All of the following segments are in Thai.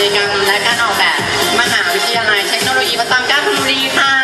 กิจกรรมและการออกแบบมหาวิทยาลัยเทคโนโลยีประจำกาญจนบุรีค่ะ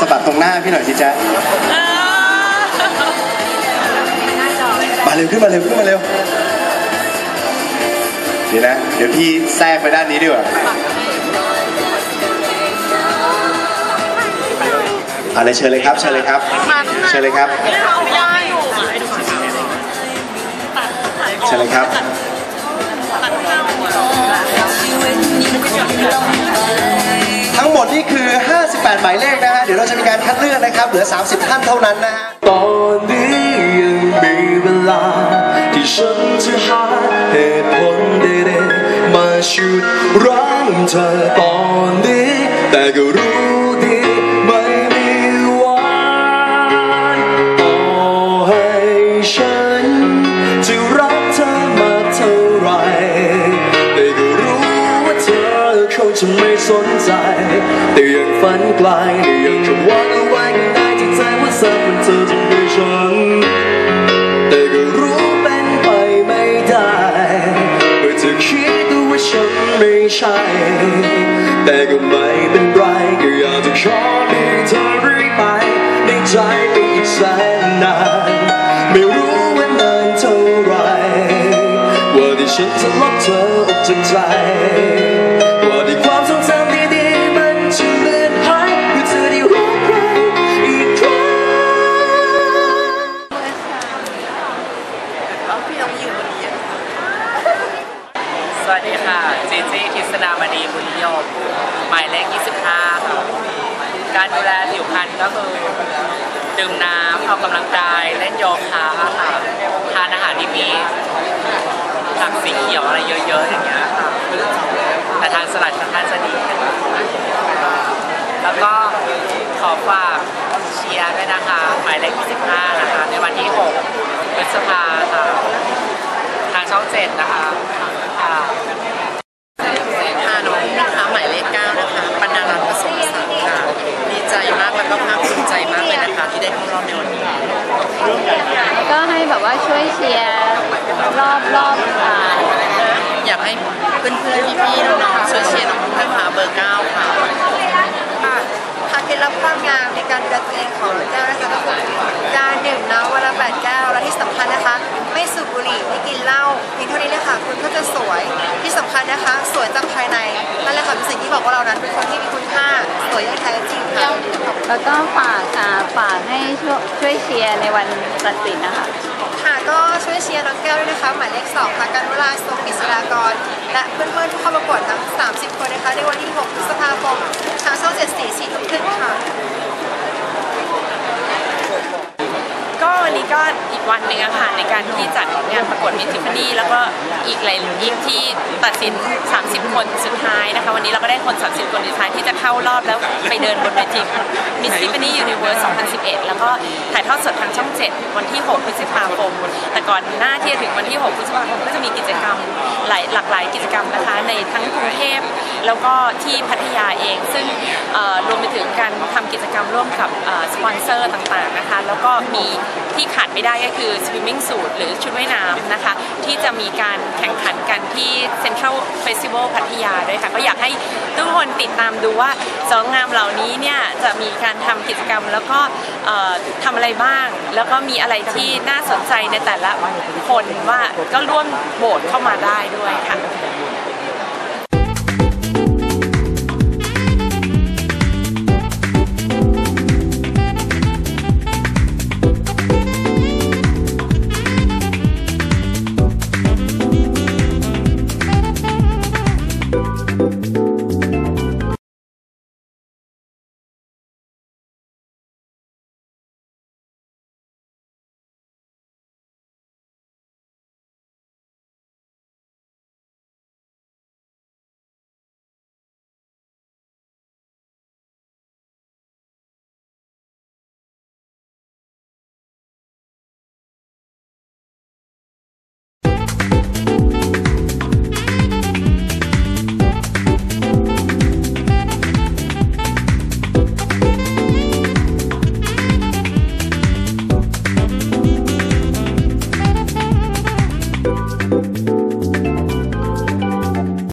สะบัดตรงหน้าพี่หน่อยสิจ๊ะมาเร็วขึ้นมาเร็วขึ้นมาเร็วเดี๋ยวนะ เดี๋ยวพี่แทรกไปด้านนี้ดีกว่าเอาเลยเชิญเลยครับเชิญเลยครับเชิญเลยครับเชิญเลยครับ หมายเลขนะฮะ เดี๋ยวเราจะมีการคัดเลือกนะครับ เหลือ 30 ท่านเท่านั้นนะฮะ ตอนนี้ยังมีเวลา ที่ฉันจะหาเหตุผลเด็ดๆมาชุดรั้งเธอตอนนี้แต่ก็ ฝันไกลแต่ยังจะวังเอาไว้ข้างในที่ใจว่าสักวันเธอจะมีฉัน แต่ก็รู้เป็นไปไม่ได้เมื่อเธอคิดว่าฉันไม่ใช่ แต่ก็ไม่เป็นไรก็อยากจะขอให้เธอเรื่อยไปในใจไปอีกแสนนานไม่รู้ว่านานเท่าไหรว่าที่ฉันจะลบเธอออกจากใจ สวัสดีค่ะจเจทิศนามณีบุญนิยมหมายเลข 25 ค่ะ การดูแลผิวพรรณก็คือดื่มน้ำออกกำลังกาย เล่นโยคะค่ะทานอาหารที่มีผักสีเขียวอะไรเยอะๆอย่างเงี้ยค่ะแต่ทานสลัดค่อนข้างจะดีแล้วก็ขอฝากเชียร์ด้วยนะคะ หมายเลข 25 นะคะ ในวันที่ 6 พฤษภาค่ะ ทางช่อง 7 นะคะ ค่ะค่ะน้องนะคะหมายเลขเก้านะคะปนัรัตน์ประสมศักดิ์ค่ะดีใจมากแล้วก็ภาคภูมิใจมากเลยนะคะ ที่ได้เข้ารอบในวันนี้ก็ให้แบบว่าช่วยเชียร์รอบรอบอ่าอยากให้เพื่อนๆพี่ๆน้องๆช่วยเชียร์น้อง คัญนะคะ สวยจากภายในนั่นแหละค่ะเป็นสิ่งที่บอกว่าเรานั้นเป็นคนที่มีคุณค่าสวยอย่างแท้จริงค่ะแล้วก็ฝากอ่าฝากให้ช่วยช่วยเชียร์ในวันตัดสินนะคะ ค่ะก็ช่วยเชียร์น้องแก้วด้วยนะคะ หมายเลขสองค่ะกันเวลาทรงกฤษฎากร และเพื่อนๆที่เข้าประกวดทั้ง 30 คนนะคะในวันที่ 6 พฤษภาคมทางช่อง 7 4 4ทุ่มครึ่งค่ะ ก็วันนี้ก็อีกวันหนึ่งอะค่ะในการที่จัดงานประกวดมิสทิฟานี่แล้วก็อีกหลายอีกที่ตัดสิน 30 คนสุดท้ายนะคะ วันนี้เราก็ได้คน 30 คนสุดท้ายที่จะเข้ารอบแล้วไปเดินบนเวทีมิสทิฟานี่ยูนิเวิร์ส 2011 แล้วก็ถ่ายทอดสดทางช่อง 7วันที่ 6 พฤษภาคม แต่ก่อนหน้าที่จะถึงวันที่ 6 พฤษภาคมก็จะมีกิจกรรมหลายหลากหลายกิจกรรมนะคะในทั้งกรุงเทพแล้วก็ที่พัทยาเอง ซึ่งรวมไปถึงการทำกิจกรรมร่วมกับสปอนเซอร์ต่างๆนะคะ แล้วก็มี ที่ขาดไม่ได้ก็คือ swimming suit หรือชุดว่ายน้ำนะคะ ที่จะมีการแข่งขันกันที่ Central Festival พัทยาด้วยค่ะ ก็อยากให้ทุกคนติดตามดูว่าสองงามเหล่านี้เนี่ยจะมีการทำกิจกรรมแล้วก็ทำอะไรบ้าง แล้วก็มีอะไรที่น่าสนใจในแต่ละคนว่าก็ร่วมโหวตเข้ามาได้ด้วย